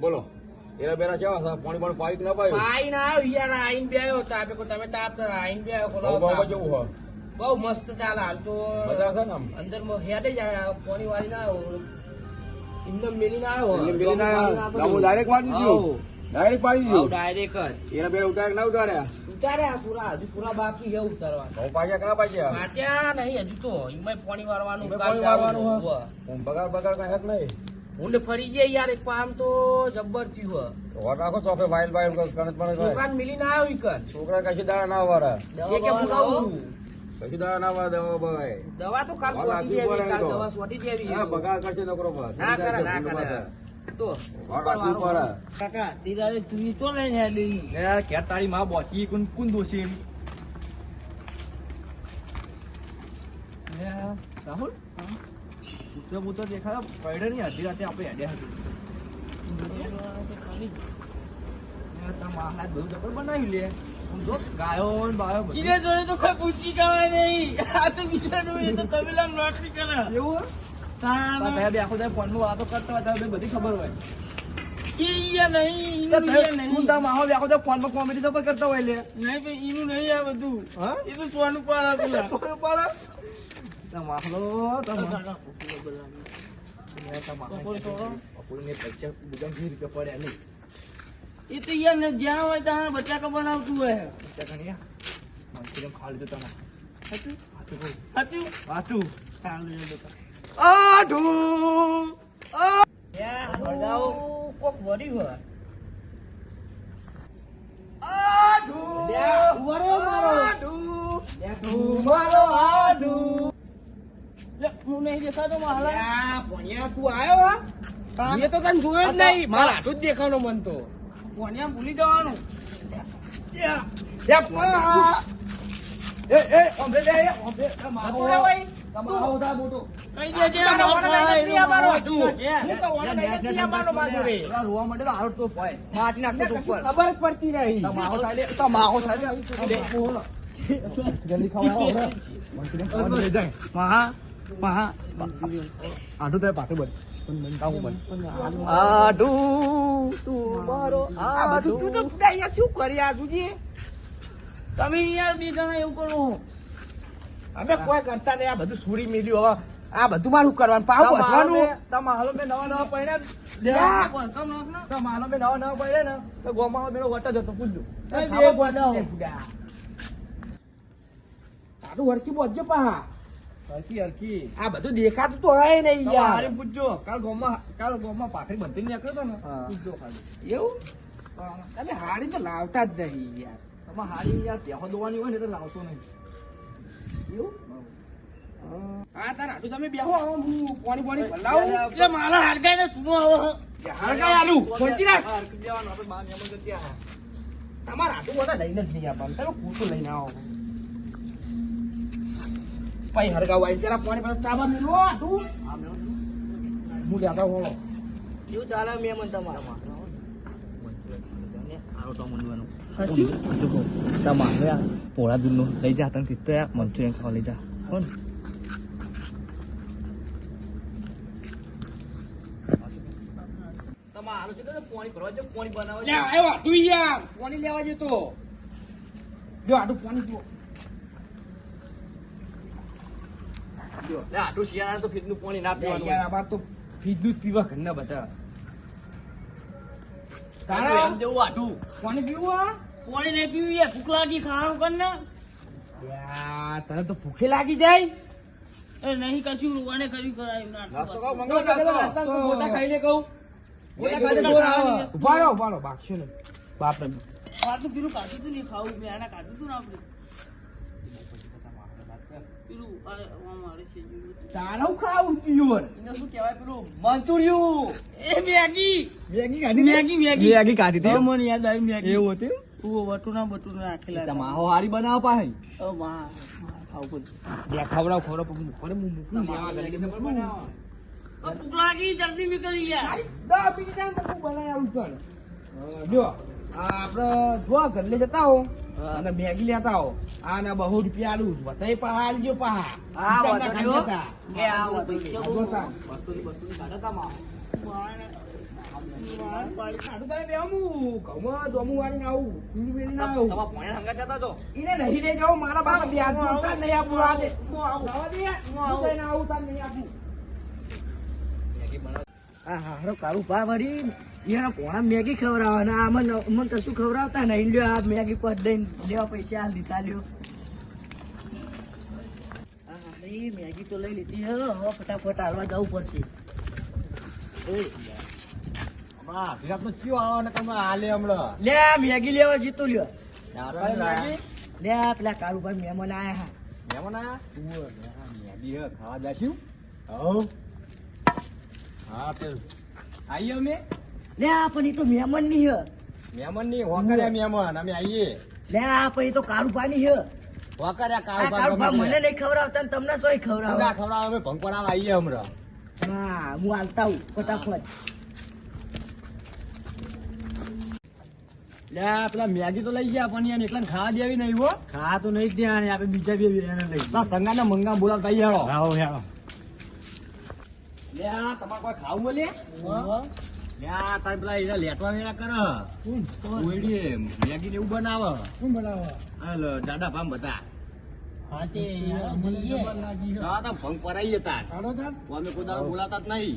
બોલો. એરા બેરા કેવા છે? પાણી પણ પાઈક ના પાયું? પાઈ ના આવ્યો યાર આઈન બે આવ્યો તાપે કોઈ તમે તાપતા હતા, આઈન બે આવ્યો ખોલો બાબા કેવું હોય? બહુ મસ્ત ચાલે. હાલ તો મજા છે ને અંદરમાં હેડે જ પાણી વાળી ના આવ્યો ઇન્દમ મેલી ના આવ્યો પેલી ના ગામો ડાયરેક્ટ મારી દીધું. ડાયરેક્ટ પાડી દીધું. ડાયરેક્ટ જ. એરા બેરા ઉતાર્યા ના ઉતાર્યા? ઉતાર્યા પૂરા. હજુ પૂરા બાકી છે ઉતારવા. ભાવ પાછા કે પાછા પાછા નહીં હજુ તો. એમાંય પાણી વાળવાનું પાણી વાળવાનું. પગાર પગાર કઈ હક નહીં. ઊંડ ફરી જાય યાર એક પામ તો જબ્બર થયું તો વાત રાખો આપણે વાઇલ વાઇલ કણક પણ છોકરા મિલી ના આવ્યો ઈ છોકરા કશી દાડા ના વાળા. એ કે ફુલાવું કશી દાડા ના વાળા દવા ભાઈ દવા તો કાલ સોટી દેવી કાલ દવા સોટી દેવી હા બગા કરશે નકરો પર. ના કરે ના કરે. તો કાકા દીદારે તું તારી માં બોતી રાહુલ? કૂતરો બૂતરો દેખાય પડે નહીં અડધી રાતે આપણે હેડ્યા હતું. બધું જબર બનાવી લે. જો ગાયો ને બાયો બધું. જોડે તો કોઈ પૂછી કવાય નહીં. આ તો વિચારનું એ તો તમિલનામ નોટરી કરે. એવું? તાન બે આખો દાડો ફોનમાં વાતો કરતા હોય બધી ખબર કરતા હોય લે. નહીં એનું નહીં આ બધું. હા? એ તો સોનું પાડા સોયો પાડે? પડ્યા નહીં એ તો યાર જ્યાં હોય ત્યાં બટાકા બનાવતું હોય તમે હતું હતું કોક હોય મારો. લ્યા, હું નહીં દેખાતો મારા ભણ્યા તું આયો હા? મેં તો તને જોયો જ નહીં. મારા હાથું જ દેખાનો મન તો. ભણ્યા ભૂલી જવાનું. ખબર જ પડતી નહીં. જલ્દી ખાવા મહા આઢું થાય પાટું બન બનતાવું બન આઢું તું મારો આ બધું તું તો અહીંયા શું કરી આ તમે યાર બે જણા એવું કરો. અમે કોઈ કરતા નહીં આ બધું સુરી મેલ્યું હવે આ બધું મારું કરવાનું. પાવ તમારો મેં નવા નવા પડ્યા નાખનો? તમારો મેં નવા નવા પડ્યા ને. તો ગોમાં મેરો વટ જ હતો પૂછજો. તારું હરખી બોલજો પા. હરકી હરકી આ બધું દેખાતું તો હોય ને યાર પૂછજો કાલ ગોમાં કાલ ગોમાં પાખડી બંધી નીકળ્યો તો ને પૂછજો ખાલી એવું તમે હાડી તો લાવતા જ નહીં યાર તમે હાડી યાર પેહો દોવાની હોય ને તો લાવતો નહીં એવું હા તાર હાડું તમે બેહો આવો હું પાણી પાણી ભલાવું એટલે મારા ને તું આલુ રાખ તમારા હાડું બધા લઈને જ નહીં આપવાનું તમે કૂટું લઈને આવો પછી હરગાવ આવી. પેલા પાણી પાસે ચાબા મેલો મેં હું લેતા હોળો કેવું ચાલે મેમન તમારા પોળા દૂધ લઈ જા તને પીતો મંચુરિયન ખાવા લઈ જા. કોણ તમારું છે પાણી ભરવા જો પાણી બનાવવા આવ્યો હાડું યાર પાણી લેવા જતો જો હાડું પાણી જો જો લે આટલું શિયાળા તો પાણી ના પીવાનું યાર આમાં તો ફીજનું જ પીવા ઘરના બધા. તારા? તારા? આટું. પાણી પીવું આ પાણી નહીં પીવું? યાર ભૂખ લાગી ખાવાનું કર ને. તને તો ભૂખે લાગી જાય. એ નહીં કશું રૂવાને કર્યું કરાયું નાસ્તો ના નાસ્તો. મોટા ખાઈ લે કહું. મોટા ખાઈ લે ઊભા બોર આવે રહો ઊભા રહો બાકશો ને બાપ રે પાછું પેલું કાઢું તું નહીં ખાવું મેં આના કાઢું તું ને આપણે? પેલું અરે છે તારું ખાવું તું એને શું કહેવાય પેલું? મંચુરિયું. એ મેગી. મેગી ખાધી મેગી, મેગી. મેગી ખાધી હતી મને યાદ આવી મેગી. એવું હતું તું બટુના બટુના નાખેલા હતા. માહો હારી બનાવ પાહે. ઓ વાહ વાહ, ખાવું પડશે. બે ખવડાવ ખવડાવ પછી મૂકો ને હું મૂકું લેવા ગયેલી કે જલ્દી નીકળી ગયા દસ મિનિટ આમ બનાવી આવું તને. જો આ આપણે જો ઘરલે જતા હો. અને મેગી લેતા આવો. આને બહુ રૂપિયા આલું બધાય પા આલજો પા મારા બાપા નહીં આપું આવું. નહીં આપું. હારો કાળું પા વળી યાર કોણા મેગી ખવડાવવાના. આમાં અમને કશું ખવડાવતા નહીં. લ્યો આ મેગી પર દઈને લેવા પૈસા હાલ દીધા લ્યો. આ મેગી તો લઈ લીધી. હે હવે ફટાફટ હાલવા જવું પડશે. લે આ મેગી લેવા જીતું લ્યો. લે પેલા કાળુભાઈ મહેમાન આયા હા. મહેમાન આયા? મેગી હે, ખાવા જાશું. હા? તો આવીએ અમે લે આ પણ એ તો મહેમાનની હે. મહેમાનની હોકર્યા મહેમાન અમે આવીએ લે આ પણ એ તો કાળુભાઈ ની હે. હોકર્યા આ મને નહીં ખવડાવતા ને તમને સોય ખવડાવે. ખવડાવ અમે ભંગપણામાં આવીએ હમણાં. હા હું હાલતા હું ફટાફટ. લે પેલા મેગી તો લઈ ગયા પણ યાર એકલા ખાવા દેવી નહીં હો. ખા તો નહીં ત્યાં આપણે બીજા બે એને લઈ ગયા સંગા ને મંગા બોલાવતા યારો આવો યારો લે તમારે કોઈ ખાવું બોલે લે? તારે પેલા એના લેટવા વેરા કર. ઓયડી મેગી ને એવું બનાવે. શું બનાવો? હાલ દાદા પામ બધા. હા તે હા તો ભંગ પરાઈ હતા અમે કોઈ દાડો બોલાતા જ નહીં.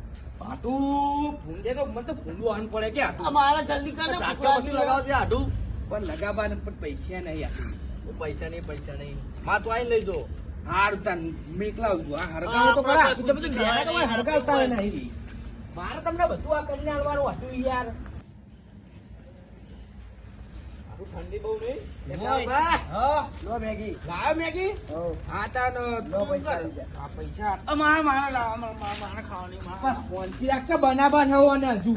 પાટું ભૂંડે તો મને તો ભૂંડું આન પડે કે આટલું અમારા જલ્દી કર ઝાટકા પછી લગાવ છે આડું પણ લગાવવાને પણ પૈસા નહીં આટલું પૈસા નહીં પૈસા નહીં. માં તો આઈને લઈ જો. હારું તાન મેકલાવું છું આ હરગાવો તો ખરા. તું તો ઘેરા તો હરગાવતા નહીં. મારે તમને બધું આ કરીને આલવાનું હતું યાર. ઠંડી બહુ નહીં. લો મેગી. લાવ મેગી? હા તાન. લો પૈસા પૈસા. અમારા મારા લાવો મારા મારા ખાવાની બસ ફોનથી રાખ કે બનાવવા ન હોય હજુ.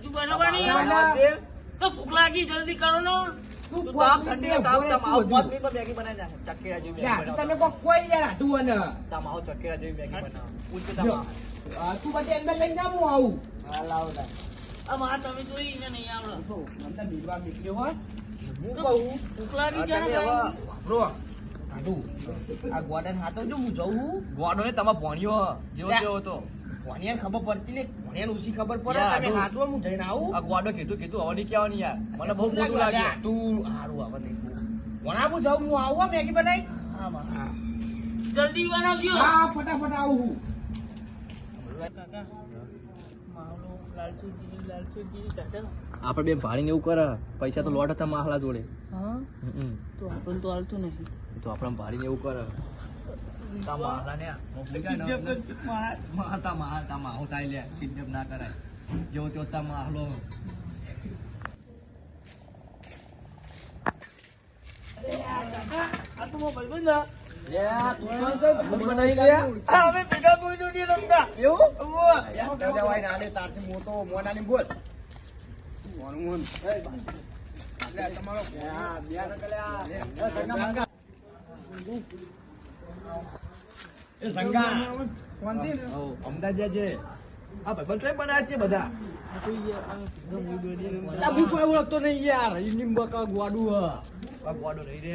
હજુ બરાબર નહીં ના, આવે. ના. તો ભૂખ લાગી જલ્દી કરો ને. તું તો ઠંડી તાવ તમાવ બધું. પાંચ મિનિટમાં મેગી બનાવી નાખે. ચકેડા જેવી મેગી તમે બનાવો. કોઈ કોઈ યાર હાટું હોય તમાવ ચકેડા જેવી મેગી બનાવો. પૂછો તમાવ તું પછી અંદર લઈને જા હું આવું. હા લાવ. અમારા તમે જોઈ ને નહીં આવડે. મને મિલવા નીકળ્યો હોય. હું કહું ભૂખ લાગી આ તમે હવે. આ ગોડાને હાથો જો હું જઉં છું. ગોડો ને તમાર ભણ્યો જેવો. જેવો હતો ભણ્યાને ખબર પડતી ને ભણ્યાને ઓછી ખબર પડે. તમે હાથો હું જઈને આવું. આ ગોડો કીધું કીધું હવે નહીં કહેવાની યાર. મને બહુ મોટું લાગે. તું હારું આવે નહીં ભણા હું જાઉં હું આવું મેગી બનાવી? હા. જલ્દી બનાવજો. હા ફટાફટ આવું હું. કાકા. આપણે બેન ભાડીને એવું કરે પૈસા તો લોટ હતા માહલા જોડે. તો આપણને તો હાલતું નહીં. તો આપણે ભાડીને એવું કરે. તા માહલા ને મોકલી ગયા ને માહતા માહતા માહો તાઈ લે કિડનેપ ના કરાય. જેવો તેવો તા માહલો. આ તો ભાઈ ભાઈબંધ અમદાવાદ છે આ ભાઈબંધ કઈ બનાવે છે બધા ઓળખતો નહીં યાર. ઈની બકા ગોડું ગોડો નહીં રે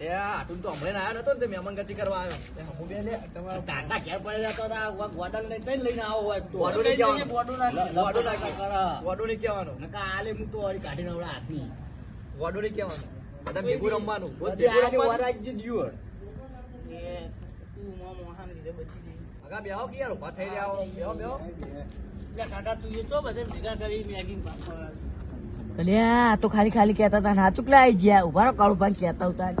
એ આ આટલું તો હમણાં આવ્યો નતો ને મહેમાન ગતિ કરવા આવ્યો. હમું બે લે તમારા ટાટા ઘેર પડ્યા તો આ ગોડલ લઈને કઈ લઈને આવો હોય? તો લઈ નાખી. નાખી. નહીં કહેવાનું નકા આલે હું તો વળી કાઢીને આવડે હાથી નહીં કહેવાનું બધા ભેગું રમવાનું? ભેગું રમવાનું? તું મારા મોહાને લીધે બચી ગઈ. આગા બેહો કે યાર ઊભા થઈ રહ્યા હો. બેહો બેહો. લે કાકા તું એ ચો બધે ભેગા કરી મેગી પાપડ. અલ્યા તો ખાલી ખાલી કહેતા હતા ના ચૂકલા આવી જ્યા ઊભા કાળું ભાઈ કહેતા હતા.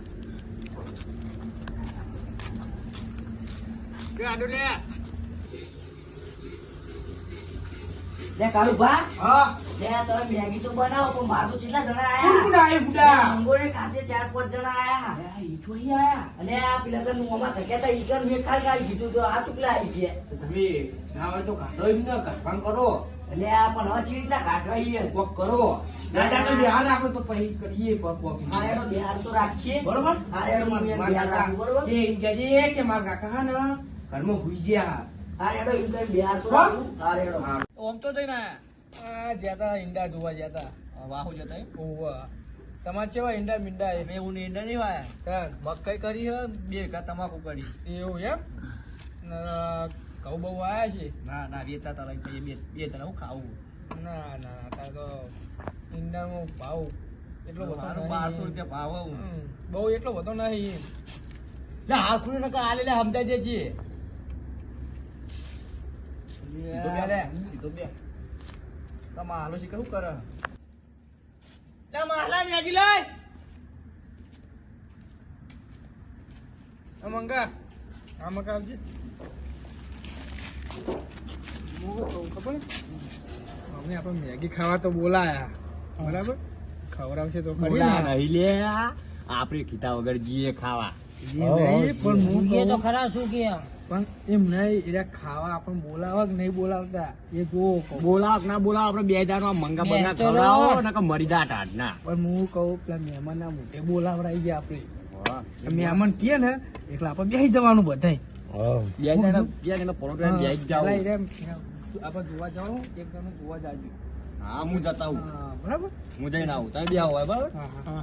કરો. એટલે આ પણ હવે ચી રીતના કાઢવા કોક કરો. દાદા તો ધ્યાન આપો તો પછી કરીએ કોક કોક આ એનો તો રાખીએ. બરોબર? હા, ધ્યાન રાખવું, બરોબર? એ એમ કે મારા કાકા હા ને ઘરમાં ભૂઈ ગયા. આ એનો ઈકન બિહાર તો આ એનો ઓમ તો જઈને આ જ્યાતા ઈંડા જોવા જ્યાતા આયા જતા ઓવા. તમારે કેવા ઈંડા મીંડા એ? મેં ઈંડા નહીં વાયા. મકાઈ કરી હે બે કા તમાકુ કરી. એવું એમ? ઘઉં બહુ આયા છે. ના ના વેચતા તા લઈને બે બે તારા હું ખાવું. ના ના તાર તો ઈંડાનો ભાવ એટલો બધો મારું બારસો રૂપિયા ભાવ બઉ બહુ એટલો બધો નહીં. હાલ ખુલ્લું નકર આલે લે દેજે. સીધો બે લે સીધો બે તમે હાલો શીખર શું કરે લે માલા મેગી આ મંગા આ મંગા આવજે ખબર અમે આપણે મેગી ખાવા તો બોલાયા બરાબર ખવડાવશે તો ખરી બોલા ને નહીં લે આપણે કીધા વગર જીએ ખાવા પણ હું તો ખરા શું કે પણ એમ નહીં એટલે ખાવા આપણને બોલાવે કે નહીં બોલાવતા? એ જો કહું. બોલાવ ના બોલાવ આપણે બે હજારમાં મંગા બંગા ખવડાવો ને કે મરી જા ટાઢ ના. પણ હું કહું પેલા મહેમાનના મોઢે બોલાવડાઈ ગયા આપણે. મહેમાન કે ને એટલે આપણે બેસી જવાનું બધાય. બે હજાર બે હજાર નો બેસી જ જાઓ. પેલા એમ આપણે જોવા જવાનું એક જોવા જાજુ. હા હું જતા હું હા બરાબર? હું જઈને આવું. તમે બે આવો બરાબર? હા હા.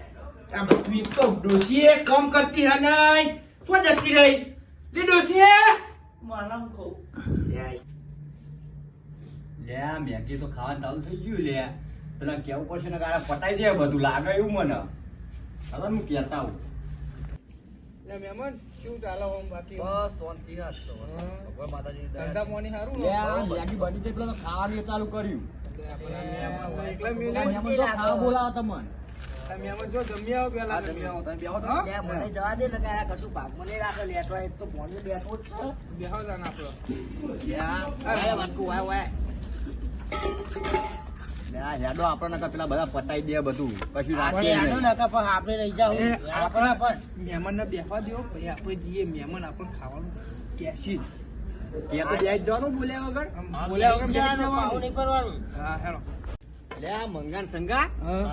તમારો છોકરો કોમ કરતી હે નહીં શું જતી રહી? લે ડોશી લે. આ મેગી તો ખાવાનું ચાલુ થઈ ગયું લે. પેલા કેવું પડશે ને કારા પટાઈ દે બધું લાગે એવું મને. હવે હું કહેતા આવું. લે મહેમાન શું ચાલે આમ બાકી? બસ શાંતિ હાથ તો. માતાજી ધંધા પાણી સારું લે આ મેગી બની પેલા તો ખાવાનું ચાલુ કર્યું. એકલા તો ખાવા બોલાવો તમને. આ મહેમાન જો જમી આવો પેલા હા, આવો, તમે બેહો તો. હા? મને જવા દે ને કશું ભાગમાં નહીં રાખે. લેટવા એક તો ફોનમાં બેઠો જ છે. બેહો જાન આપણો લે આ- વાય વાય, વાય. લે આ હેડો આપણને કાં પેલા બધા પટાઈ દે બધું. કશું રાખે આપણે આડો નકા પણ આપણે રહી જાવ આપણે પણ. મહેમાનને બેસવા દો પછી આપણે જઈએ. મહેમાન આપણને ખાવાનું કેસી. કે તો બે જવાનું બોલ્યા વગર? બોલ્યા વગર બેસી. નહીં કરવાનું હા હેલો લે મંગાન સંગા?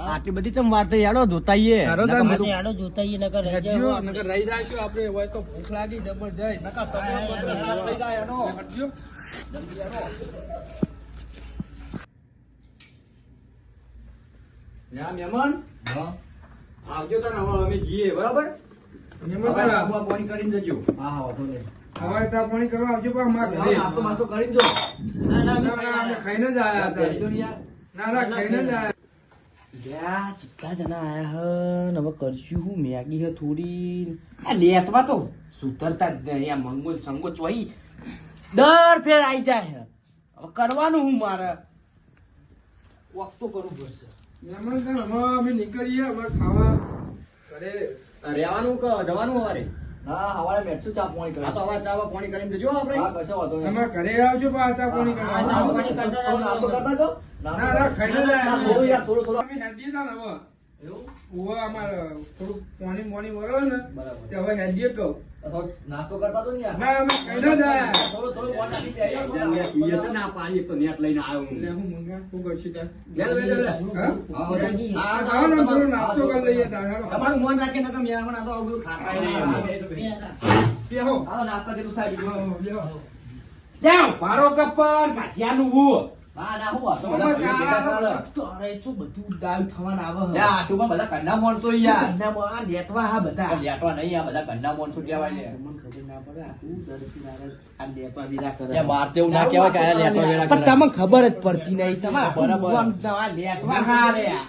આટલી બધી ચમ વાત યાડો જોતાઈએ. યાડો જોતાઈએ નકર રહી જાય નકર રહી જાશું આપણે હોય તો ભૂખ લાગી જબરજસ્ત નકર તમે થઈ જાય હેડો. હટજો. આ મહેમાન. આવજો તાન હવે અમે જઈએ બરાબર? મહેમાન આબુ પાણી કરીને જજો. હવે ચા પાણી કરવા આવજો પણ મારા ના, ના, અમે ખાઈને જ આવ્યા હતા. ચિત્તા જણા આયા. હન, હવે કરશું હું? મેગી હે થોડી. આ લેટવા તો સુધરતા જ નહીં. આ મંગો સંગો ચોઈ દર ફેર આઈ જાય હે. હવે કરવાનું હું મારે? વખતો કરવું પડશે. મહેમાન તારા, અમે નીકળીએ અમે ખાવા. અરે રહેવાનું કે જવાનું હવારે હા હવારે મેચું ચા પાણી કરી તો હવે ચાવા પાણી કરીને જજો આપણે હા કશો વાંધો તમે ઘરે આવજો ચા પાણી કરવા. ચા પાણી કરતા થોડું કરતા. ના ના યાર, થોડું. અમે ને હવે એવું? અમારે થોડું પાણી પાણી વળો ને બરાબર. હવે હેડીએ કહું નાસ્તો કરતા તો ને યાર ના અમે ખાઈને જ થોડો થોડો બોલ નાખી દે. પીએ છે ના પાણી એક તો નેટ લઈને આવ્યો હું. લે હું મંગા શું કરશું લે, લે, લે, લે. હા? હા. હા, ને થોડો નાસ્તો કરી લઈએ. તમારું મન રાખીને નકર મહેમાન આ તો આવું ખાતા નહીં. બેહો હાલો, નાસ્તા જેટલું થાય બીજું. હા, બેહો જાઓ, ભારો કપન કાઠિયાનું હું ના ના હું વાતો બધા આમાં ભેગા ભેગા ચાલે. ચાલે. તો અરે શું બધું ડાયું થવાના આવે લે, આ આટુમાં બધા ઘરના માણસો યાર. ઘરનામાં આ લેટવા હા બધા. લેટવા નહીં આ બધા ઘરના માણસો કહેવાય ને. તમને ખબર ના પડે. આ દરથી નારાજ. આ લેટવા બીજા કરે. યા માર તેવું ના કહેવાય કે આ લેટવા વેળા પણ તમને ખબર જ પડતી નહીં. તમારે બરાબર. આ લેટવા હા રે આ.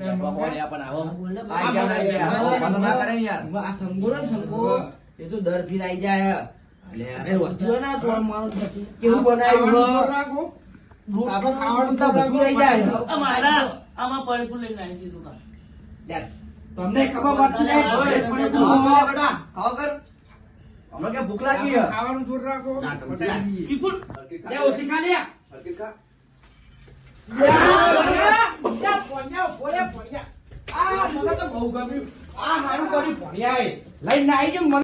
લેટવા હોય યાર, પણ આવો. આ આ કેમ ના કે આવો વાતો ના કરે ને યાર. આ સંગો ને સંગો એ તો દર ફિરાઈ જાય. અરે વસ્તુ ના તો આમ કેવું બનાવ્યું આપણે ખાવાનું તો બધું લઈ જાય યાર, તમને ખબર પડતી બેટા, ખાવા કર. હમણાં ક્યાં ભૂખ લાગી? ખાવાનું જોર રાખો. ત્યાં. લે, ઓછી ખા લે. હરકી. આ મને તો બહુ ગમ્યું. આ મારું કર્યું ભણ્યા એ લઈને આવી મને.